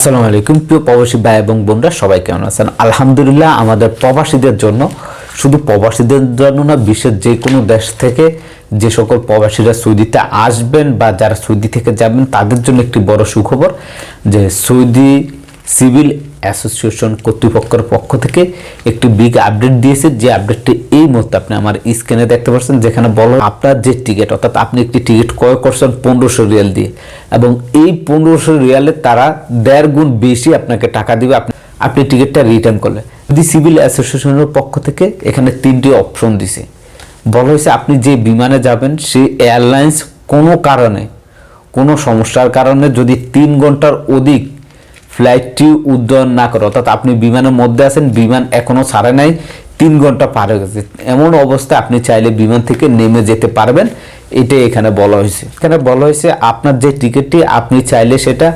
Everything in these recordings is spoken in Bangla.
আসসালামু আলাইকুম। প্রিয় প্রবাসী ভাই এবং বোনরা, সবাই কেমন আছেন? আলহামদুলিল্লাহ, আমাদের প্রবাসীদের জন্য, শুধু প্রবাসীদের জন্য না, বিশ্বের যে কোনো দেশ থেকে যে সকল প্রবাসীরা সৌদিতে আসবেন বা যারা সৌদি থেকে যাবেন, তাদের জন্য একটি বড় সুখবর যে সৌদি সিভিল অ্যাসোসিয়েশন কর্তৃপক্ষের পক্ষ থেকে একটি বিগ আপডেট দিয়েছে। যে আপডেটটি এই মুহূর্তে আপনি আমার স্ক্রিনে দেখতে পাচ্ছেন যেখানে বলো আপনার যে টিকিট অর্থাৎ আপনি একটি টিকিট ক্রয় করছেন পনেরোশো রিয়াল দিয়ে। এবং এই পনেরোশো রিয়ালে তারা দেড় গুণ বেশি আপনাকে টাকা দিবে আপনি আপনি টিকিটটা রিটার্ন করলে। যদি সিভিল অ্যাসোসিয়েশনের পক্ষ থেকে এখানে তিনটি অপশন দিছে। বলা হয়েছে আপনি যে বিমানে যাবেন, সেই এয়ারলাইন্স কোনো কারণে কোনো সমস্যার কারণে যদি তিন ঘণ্টার অধিক ফ্লাইটটি উড্ডয়ন না করে, অর্থাৎ আপনি বিমানের মধ্যে আছেন, বিমান এখনও ছাড়ে নাই তিন ঘণ্টা পার হয়ে গেছে। এমন অবস্থা আপনি চাইলে বিমান থেকে নেমে যেতে পারবেন। এটাই এখানে বলা হয়েছে। এখানে বলা হয়েছে, আপনার যে টিকিটটি, আপনি চাইলে সেটা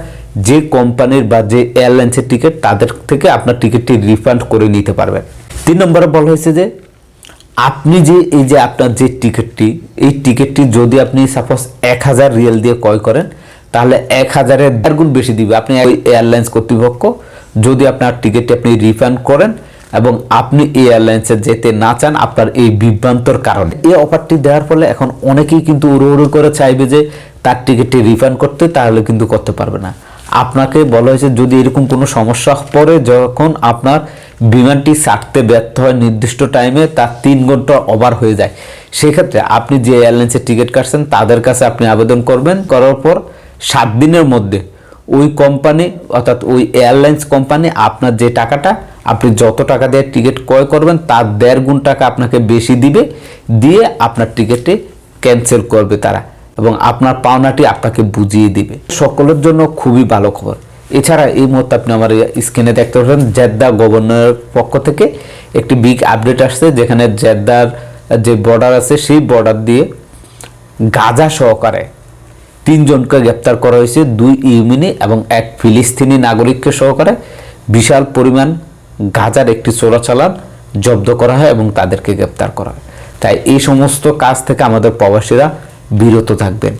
যে কোম্পানির বা যে এয়ারলাইন্সের টিকিট, তাদের থেকে আপনার টিকিটটি রিফান্ড করে নিতে পারবেন। তিন নম্বরে বলা হয়েছে যে, আপনি যে, এই যে আপনার যে টিকিটটি, এই টিকিটটি যদি আপনি সাপোজ এক হাজার রিয়েল দিয়ে ক্রয় করেন, তাহলে এক হাজারের দেড় গুণ বেশি দিবে। আপনি এয়ারলাইন্স কর্তৃপক্ষ। যদি আপনার টিকিটটি আপনি রিফান্ড করেন এবং আপনি এই এয়ারলাইন্সে যেতে না চান আপনার এই বিভ্রান্তর কারণে। এই অফারটি দেওয়ার ফলে এখন অনেকেই কিন্তু উড়ো করে চাইবে যে তার টিকিটটি রিফান্ড করতে, তাহলে কিন্তু করতে পারবে না। আপনাকে বলা হয়েছে, যদি এরকম কোনো সমস্যা পড়ে, যখন আপনার বিমানটি ছাড়তে ব্যর্থ হয় নির্দিষ্ট টাইমে তার তিন ঘণ্টা ওভার হয়ে যায়। সেক্ষেত্রে আপনি যে এয়ারলাইন্সের টিকিট কাটছেন, তাদের কাছে আপনি আবেদন করবেন। করার পর সাত দিনের মধ্যে ওই কোম্পানি অর্থাৎ ওই এয়ারলাইন্স কোম্পানি আপনার যে টাকাটা আপনি যত টাকা দিয়ে টিকিট ক্রয় করবেন, তার দেড় গুণ টাকা আপনাকে বেশি দিবে, দিয়ে আপনার টিকিটটি ক্যান্সেল করবে তারা এবং আপনার পাওনাটি আপনাকে বুঝিয়ে দিবে। সকলের জন্য খুবই ভালো খবর। এছাড়া এই মুহূর্তে আপনি আমার স্ক্রিনে দেখতে পাচ্ছেন জেদ্দা গভর্নরের পক্ষ থেকে একটি বিগ আপডেট আসছে, যেখানে জেদ্দার যে বর্ডার আছে, সেই বর্ডার দিয়ে গাজা সহকারে তিনজনকে গ্রেপ্তার করা হয়েছে, দুই ইউমিনি এবং এক ফিলিস্তিনি নাগরিককে সহকারে। বিশাল পরিমাণ গাজার একটি চোরাচালান জব্দ করা হয় এবং তাদেরকে গ্রেপ্তার করা হয়। তাই এই সমস্ত কাজ থেকে আমাদের প্রবাসীরা বিরত থাকবেন।